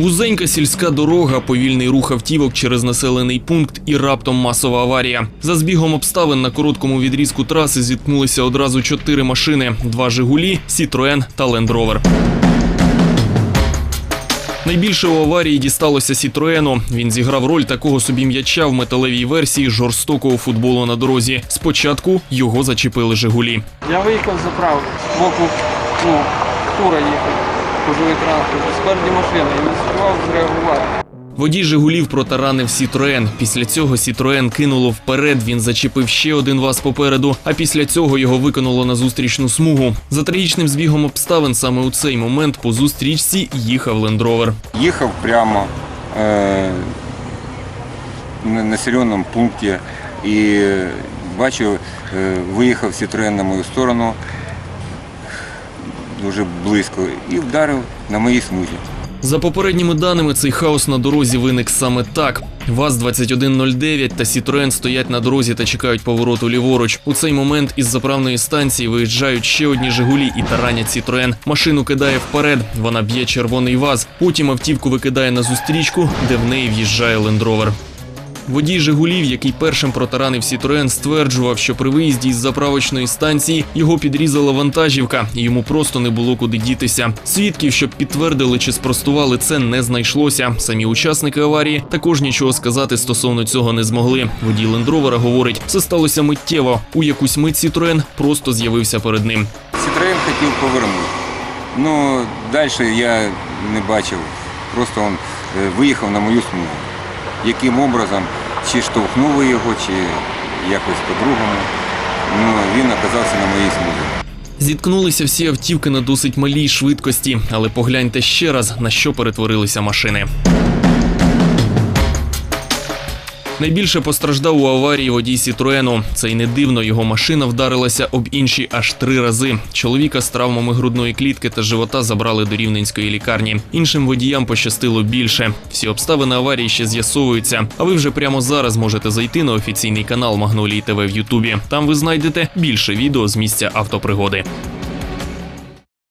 Вузенька сільська дорога, повільний рух автівок через населений пункт і раптом масова аварія. За збігом обставин на короткому відрізку траси зіткнулися одразу чотири машини: два Жигулі, Сітроен та Лендровер. Найбільше у аварії дісталося Сітроену. Він зіграв роль такого собі м'яча в металевій версії жорстокого футболу на дорозі. Спочатку його зачепили Жигулі. Я виїхав з заправки, з боку, ну, фура їхав, пожовий транспорт, спереді машина і не співав зреагувати. Водій Жигулів протаранив Сітроен. Після цього Сітроен кинуло вперед. Він зачепив ще один ваз попереду. А після цього його викинуло на зустрічну смугу. За трагічним збігом обставин саме у цей момент по зустрічці їхав лендровер. Їхав прямо е, на населеному пункті і бачу, е, виїхав Citroen на мою сторону дуже близько і вдарив на моїй смузі. За попередніми даними, цей хаос на дорозі виник саме так. ВАЗ-2109 та Сітроен стоять на дорозі та чекають повороту ліворуч. У цей момент із заправної станції виїжджають ще одні Жигулі і таранять Сітроен. Машину кидає вперед. Вона б'є червоний ВАЗ. Потім автівку викидає на зустрічку, де в неї в'їжджає лендровер. Водій Жигулів, який першим протаранив Сітроен, стверджував, що при виїзді із заправочної станції його підрізала вантажівка, і йому просто не було куди дітися. Свідків, щоб підтвердили чи спростували це, не знайшлося. Самі учасники аварії також нічого сказати стосовно цього не змогли. Водій лендровера говорить, це сталося миттєво. У якусь мить Сітроен просто з'явився перед ним. Citroen хотів повернути. Ну, далі я не бачив. Просто він е, виїхав на мою смугу. Яким образом, чи штовхнули його, чи якось по-другому. Ну, він оказався на моїй смузі. Зіткнулися всі автівки на досить малій швидкості, але погляньте ще раз, на що перетворилися машини. Найбільше постраждав у аварії водій Сітроену. Це й не дивно, його машина вдарилася об інші аж три рази. Чоловіка з травмами грудної клітки та живота забрали до рівненської лікарні. Іншим водіям пощастило більше. Всі обставини аварії ще з'ясовуються. А ви вже прямо зараз можете зайти на офіційний канал Магнолії ТВ в Ютубі. Там ви знайдете більше відео з місця автопригоди.